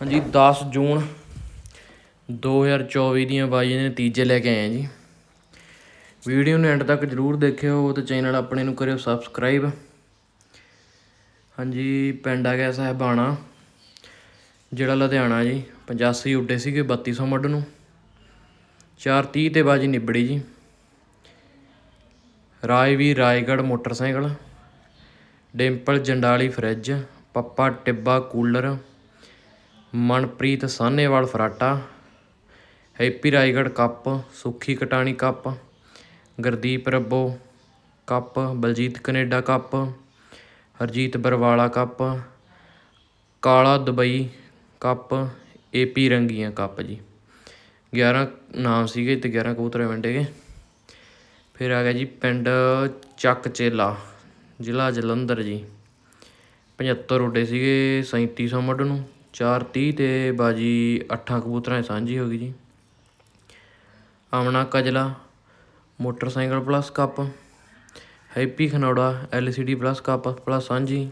ਹਾਂਜੀ 10 ਜੂਨ 2024 ਦੀਆਂ ਬਾਈ ਦੇ ਨਤੀਜੇ ਲੈ ਕੇ ਆਏ ਆ ਜੀ। ਵੀਡੀਓ ਨੂੰ ਐਂਡ ਤੱਕ ਜਰੂਰ ਦੇਖਿਓ ਤੇ ਚੈਨਲ ਆਪਣੇ ਨੂੰ ਕਰਿਓ ਸਬਸਕ੍ਰਾਈਬ ਹਾਂਜੀ, ਪਿੰਡ ਆ ਗਿਆ ਸਾਹਿਬਾਣਾ, ਜਿਹੜਾ ਲੁਧਿਆਣਾ ਜੀ 85 ਉੱਡੇ ਸੀਗੇ 3200 ਮੱਢ ਨੂੰ। 430 ਤੇ ਬਾਜੀ ਨਿਬੜੀ ਜੀ। Rajveer Raigarh motorcycle, Dimple Jandali fridge, Pappa Tibba cooler Manpreet Sahnewal ਫਰਾਟਾ, Happy Raigarh cup, Sukhi Katani cup, Gurdeep Rabbo cup, Baljeet Canada cup, Harjeet Barwala cup, Kala Dubai cup AP Rangian cup ਜੀ। 11 ਨਾਮ ਸੀਗੇ ਤੇ 11 ਕਬੂਤਰ ਵੰਡੇ ਗਏ। ਫਿਰ ਆ ਗਿਆ ਜੀ ਪਿੰਡ ਚੱਕ ਚੇਲਾ, ਜ਼ਿਲ੍ਹਾ ਜਲੰਧਰ ਜੀ। 75 ਉੱਡੇ ਸੀਗੇ 3700 ਮੁੱਢ ਨੂੰ। 430 ਤੇ ਬਾਜੀ ਅੱਠਾਂ ਕਬੂਤਰਾਂ 'ਚ ਸਾਂਝੀ ਹੋ ਗਈ ਜੀ। Amna Kajla, motorcycle plus cup, Happy Khanaura, LCD plus cup plus ਸਾਂਝੀ,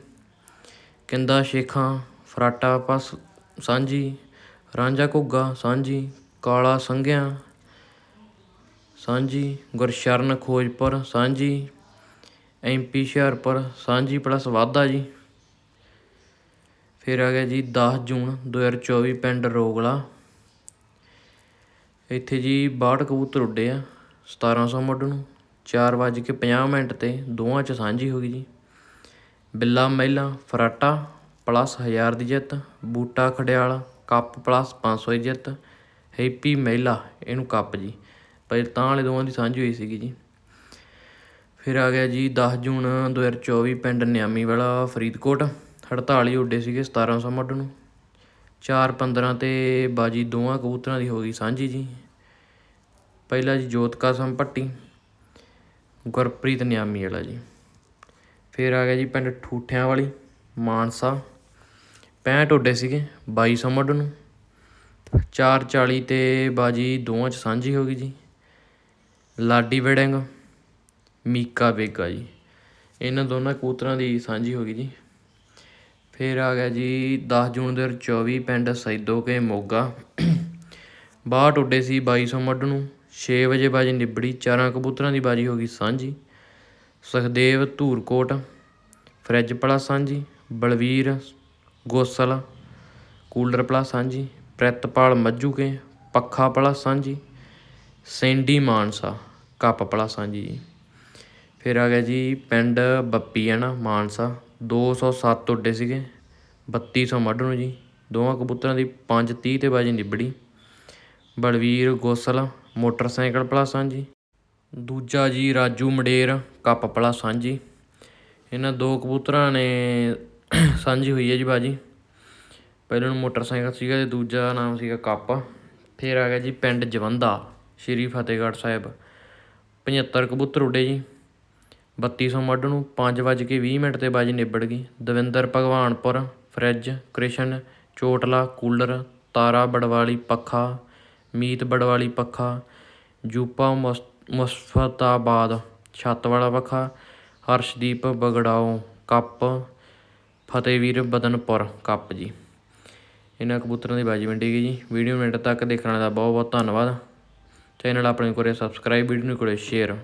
ਕਿੰਦਾ ਸ਼ੇਖਾਂ, ਫਰਾਟਾ ਪਲੱਸ ਸਾਂਝੀ, ਰਾਂਝਾ ਘੁੱਗਾ ਸਾਂਝੀ, ਕਾਲਾ ਸੰਘਿਆ ਸਾਂਝੀ, ਗੁਰਸ਼ਰਨ ਖੋਜਪੁਰ ਸਾਂਝੀ ਐਮਪੀ ਹੁਸ਼ਿਆਰਪੁਰ ਸਾਂਝੀ ਪਲੱਸ ਵਾਧਾ ਜੀ। ਫਿਰ ਆ ਗਿਆ ਜੀ 10 ਜੂਨ 2024 ਪਿੰਡ ਰੋਗਲਾ। ਇੱਥੇ ਜੀ 62 ਕਬੂਤਰ ਉੱਡੇ ਆ 1700 ਮੁੱਢ ਨੂੰ 4:50 ਮਿੰਟ ਤੇ ਦੋਵਾਂ ਚ ਸਾਂਝੀ ਹੋ ਗਈ ਜੀ। ਬਿੱਲਾ ਮਹਿਲਾ, ਫਰਾਟਾ ਪਲੱਸ 1000 ਦੀ ਜਿੱਤ, ਬੂਟਾ ਖੜਿਆਲ ਕੱਪ ਪਲੱਸ 500 ਦੀ ਜਿੱਤ, ਹੈਪੀ ਮਹਿਲਾ, ਇਹਨੂੰ ਕੱਪ ਜੀ। ਪਹਿਲ ਤਾਂ ਵਾਲੇ ਦੋਵਾਂ ਦੀ ਸਾਂਝੀ ਹੋਈ ਸੀਗੀ ਜੀ। ਫਿਰ ਆ ਗਿਆ ਜੀ 10 ਜੂਨ 2024 ਪਿੰਡ ਨਿਆਮੀ ਵਾਲਾ ਫਰੀਦਕੋਟ। 48 ਉੱਡੇ ਸੀਗੇ 1700 ਮੁੱਢ ਨੂੰ। 4-15 ਤੇ ਬਾਜੀ ਦੋਵਾਂ ਕਬੂਤਰਾਂ ਦੀ ਹੋ ਗਈ ਸਾਂਝੀ ਜੀ। ਪਹਿਲਾ ਜੀ ਜੋਤਕਾ ਸੰਪੱਟੀ ਗੁਰਪ੍ਰੀਤ ਨਿਆਮੀ ਵਾਲਾ ਜੀ। ਫਿਰ ਆ ਗਿਆ ਜੀ ਪਿੰਡ ਠੂਠਿਆਂ ਵਾਲੀ, ਮਾਨਸਾ। 65 ਉੱਡੇ ਸੀਗੇ 2200 ਮੁੱਢ ਨੂੰ। 440 ਤੇ ਬਾਜੀ ਦੋਵਾਂ ਚ ਸਾਂਝੀ ਹੋ ਗਈ ਜੀ। ਲਾਡੀ ਵੜਿੰਗ, ਮੀਕਾ ਵੇਗਾ ਜੀ। ਇਹਨਾਂ ਦੋਨਾਂ ਕਬੂਤਰਾਂ ਦੀ ਸਾਂਝੀ ਹੋ ਗਈ ਜੀ। ਫਿਰ ਆ ਗਿਆ ਜੀ 10 ਜੂਨ 2024 ਪਿੰਡ ਸੈਦੋ ਕੇ ਮੋਗਾ। 62 ਉੱਡੇ ਸੀ 2200 ਮੱਢ ਨੂੰ। 6 ਵਜੇ ਬਾਜੀ ਨਿਬੜੀ, ਚਾਰਾਂ ਕਬੂਤਰਾਂ ਦੀ ਬਾਜੀ ਹੋ ਗਈ ਸਾਂਝੀ। ਸੁਖਦੇਵ ਧੂਰਕੋਟ ਫਰਿੱਜ ਪਲਸ ਸਾਂਝੀ, ਬਲਵੀਰ ਗੋਸਲ ਕੂਲਰ ਪਲਸ ਸਾਂਝੀ, ਪ੍ਰਿਤਪਾਲ ਮੱਜੂਕੇ ਪੱਖਾ ਪਲਾ ਸਾਂਝੀ, ਸੈਂਡੀ ਮਾਨਸਾ ਕੱਪ ਪਲਸ ਸਾਂਝੀ ਜੀ। ਫਿਰ ਆ ਗਿਆ ਜੀ ਪਿੰਡ ਬੱਪੀ ਹੈ ਦੋ ਸੌ ਸੱਤ ਉੱਡੇ ਸੀਗੇ। ਬੱਤੀ ਸੌ ਮੱਢ ਨੂੰ ਜੀ। ਦੋਵਾਂ ਕਬੂਤਰਾਂ ਦੀ 530 ਤੇ ਬਾਜੀ ਨਿਬੜੀ। ਬਲਵੀਰ ਗੋਸਲ, ਮੋਟਰਸਾਈਕਲ ਪਲੱਸ ਸਾਂਝੀ ਦੂਜਾ ਜੀ ਰਾਜੂ ਮਡੇਰ, ਕੱਪ ਭਲਾ ਸਾਂਝੀ ਇਹਨਾਂ ਦੋ ਕਬੂਤਰਾਂ ਨੇ ਸਾਂਝੀ ਹੋਈ ਹੈ ਜੀ ਬਾਜੀ। ਪਹਿਲਾਂ ਨੂੰ ਮੋਟਰਸਾਈਕਲ ਸੀਗਾ ਤੇ ਦੂਜਾ ਨਾਮ ਸੀਗਾ ਕੱਪ। ਫਿਰ ਆ ਗਿਆ ਜੀ ਪਿੰਡ ਜਵੰਦਾ, ਸ਼੍ਰੀ ਫਤਿਹਗੜ੍ਹ ਸਾਹਿਬ। 75 ਕਬੂਤਰ ਉੱਡੇ ਜੀ। ਬੱਤੀ ਸੌ ਮੱਢ ਨੂੰ 5:20 ਮਿੰਟ ਤੇ ਬਾਜੀ ਨਿਬੜ ਗਈ। ਦਵਿੰਦਰ ਭਗਵਾਨਪੁਰ, ਫਰਿੱਜ, ਕ੍ਰਿਸ਼ਨ, ਚੋਟਲਾ, ਕੂਲਰ, ਤਾਰਾ ਬੜਵਾਲੀ ਪੱਖਾ, ਮੀਤ ਬੜਵਾਲੀ ਪੱਖਾ, ਜੂਪਾ ਮੁਸ, ਮੁਸਫਤਾਬਾਦ ਛੱਤ ਵਾਲਾ ਪੱਖਾ, ਹਰਸ਼ਦੀਪ ਬਗੜਾਓ, ਕੱਪ, ਫਤਿਹਵੀਰ ਬਦਨਪੁਰ, ਕੱਪ ਜੀ। ਇਹਨਾਂ ਕਬੂਤਰਾਂ ਦੀ ਬਾਜੀ ਵੰਡੀ ਗਈ ਜੀ। ਵੀਡੀਓ ਮਿੰਟ ਤੱਕ ਦੇਖਣ ਦਾ ਬਹੁਤ ਬਹੁਤ ਧੰਨਵਾਦ। ਚੈਨਲ ਆਪਣੇ ਕੋਲ ਸਬਸਕ੍ਰਾਈਬ ਵੀਡੀਓ ਨੂੰ ਕੋਲੇ ਸ਼ੇਅਰ।